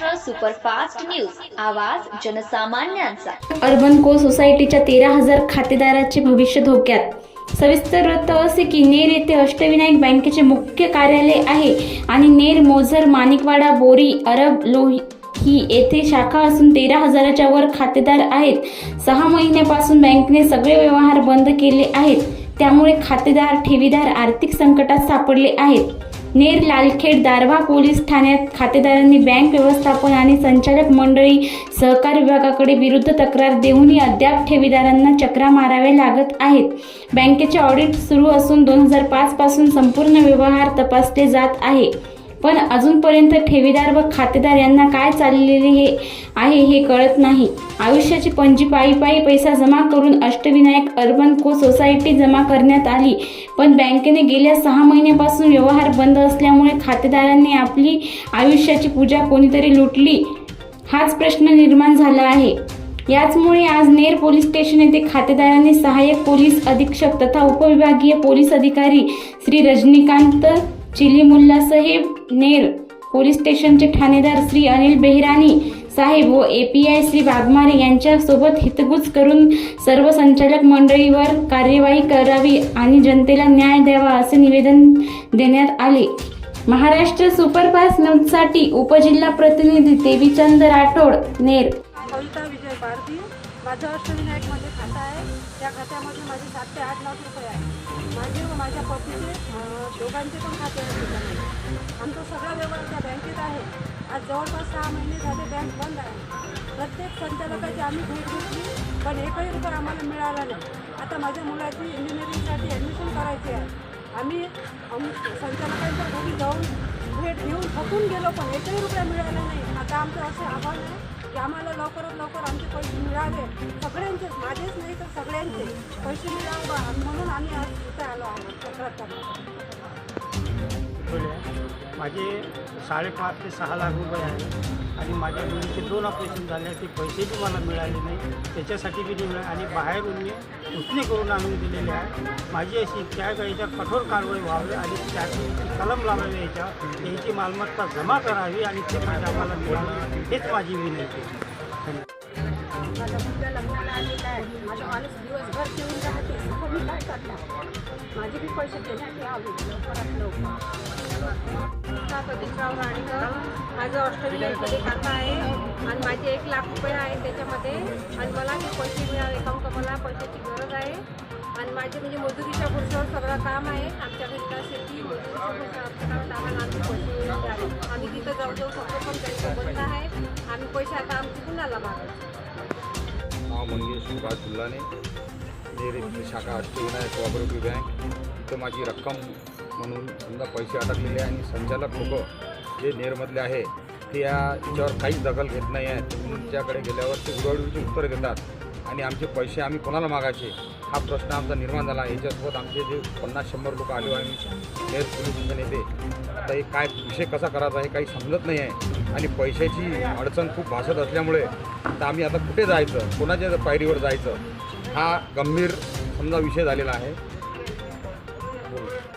Superfast news. आवाज जनसामान्यांचा. Urban को सोसायटीच्या तेरा हजार खातेदाराचे भविष्य धोक्यात. सविस्तर वृत्त असे की नेर येथे अष्टविनायक बँकेचे मुख्य कार्यालय आहे आणि नेर मोझर माणिकवाडा बोरी अरब लोही ही येथे शाखा असून तेरा हजाराच्या वर खातेदार आहेत. सहा महिन्यापासून बँकेने सगळे व्यवहार बंद केले आहेत. त्यामुळे खातेदार ठेवीदार आर्थिक संकटात सापडले आहेत. नेर लालखेड दारव्हा पोलीस ठाण्यात खातेदारांनी बँक व्यवस्थापन आणि संचालक मंडळी सहकार विभागाकडे विरुद्ध तक्रार देऊनही अद्याप ठेवीदारांना चक्रा माराव्या लागत आहेत. बँकेचे ऑडिट सुरू असून दोन हजार पाचपासून संपूर्ण व्यवहार तपासले जात आहे. पण अजूनपर्यंत ठेवीदार व खातेदार यांना काय चाललेले हे आहे हे कळत नाही. आयुष्याची पंजी पायी पायी पैसा जमा करून अष्टविनायक अर्बन को सोसायटी जमा करण्यात आली. पण बँकेने गेल्या सहा महिन्यापासून व्यवहार बंद असल्यामुळे खातेदारांनी आपली आयुष्याची पूजा कोणीतरी लुटली? हाच प्रश्न निर्माण झाला आहे. याचमुळे आज नेर पोलीस स्टेशन येथे खातेदारांनी सहाय्यक पोलीस अधीक्षक तथा उपविभागीय पोलीस अधिकारी श्री रजनीकांत चिलीमुल्लासाहेब नेर पोलीस स्टेशनचे ठाणेदार श्री अनिल बेहरानी साहेब व A P I Shri Waghmare यांच्यासोबत हितगुज करून सर्व संचालक मंडळीवर कार्यवाही करावी आणि जनतेला न्याय द्यावा असे निवेदन देण्यात आले. महाराष्ट्र सुपरफास्ट न्यूजसाठी उपजिल्हा प्रतिनिधी देवीचंद राठोड नेर. कविता विजय भारती माझं अष्टविनायकमध्ये खाता आहे. त्या खात्यामध्ये माझे सात ते आठ लाख रुपये आहे. माझे व माझ्या पतीचे दोघांचे पण खाते आहे आमचा सगळा व्यवहार त्या बँकेत आहे. आज जवळपास सहा महिने झाले बँक बंद आहे. प्रत्येक संचालकाची आम्ही भेट घेतली पण एकही रुपये आम्हाला मिळाला नाही. आता माझ्या मुलाची इंजिनिअरिंगसाठी ॲडमिशन करायची आहे. आम्ही संचालकांच्या घरी जाऊन भेट घेऊन थकून गेलो पण एकही रुपया मिळाला नाही. आता आमचं असं आव्हान आहे की आम्हाला लवकरात लवकर आमचे पैसे मिळावे. सगळ्यांचे माझेच नाही तर सगळ्यांचे पैसे मिळावं. म्हणून आम्ही आज इथं आलो आहोत. तक्रार करण्यासाठी माझे साडेपाच ते सहा लाख रुपये आहे. आणि माझ्या मुलीचे दोन ऑपरेशन झाले ते पैसे बी मला मिळाले नाही. त्याच्यासाठी बी नाही मिळाले. आणि बाहेरून मी उठणे करून आणून दिलेले आहे. माझी अशी त्या आहे याच्यावर कठोर कारवाई व्हावी आणि त्याची कलम लावावी याच्यावर याची मालमत्ता जमा करावी आणि ते माझ्या आम्हाला मिळावं. हेच माझी विनंती आहे. माझा मुलगा लग्नाला आलेला आहे. माझा माणूस दिवसभर ठेवून राहते. मी काय करणार माझे बी पैसे देण्यात यावे लवकरात लवकर. राणीकर माझं ऑस्ट्रेलियामध्ये खातं आहे आणि माझे एक लाख रुपये आहे त्याच्यामध्ये. आणि मला ते पैसे मिळाले. काऊन का मला पैशाची गरज आहे? आणि माझे म्हणजे मजुरीच्या पुरुषावर सगळं काम आहे. आमच्या घरी काय शेती मजुरीच्या पुरुषावर आम्हाला पैसे द्यावे आम्ही तिथं जाऊ जाऊ शकतो पण त्यांचं बंद आहे. आम्ही पैसे आता आमचे कुणाला मागायचे? मंगेश फुल्लाने म्हणजे नेर म्हणजे शाखा अष्टविनायक कोऑपरेटिव्ह बँक. तिथं माझी रक्कम म्हणून समजा पैसे अडकलेले आहे आणि संचालक लोक जे नेरमधले आहे ते या याच्यावर काहीच दखल घेत नाही आहेत. तुमच्याकडे गेल्यावर ते उडवडीचे उत्तर देतात. आणि आमचे पैसे आम्ही कोणाला मागायचे? हा प्रश्न आमचा निर्माण झाला. याच्यासोबत आमचे जे पन्नास शंभर लोक आले आम्ही नेर पोलीस म्हणजे नेते येते आता हे काय विषय कसा करायचा हे काही समजत नाही आहे. आणि पैशाची अडचण खूप भासत असल्यामुळे तर आम्ही आता कुठे जायचं? कोणाच्या पायरीवर जायचं? हा गंभीर समजा विषय झालेला आहे.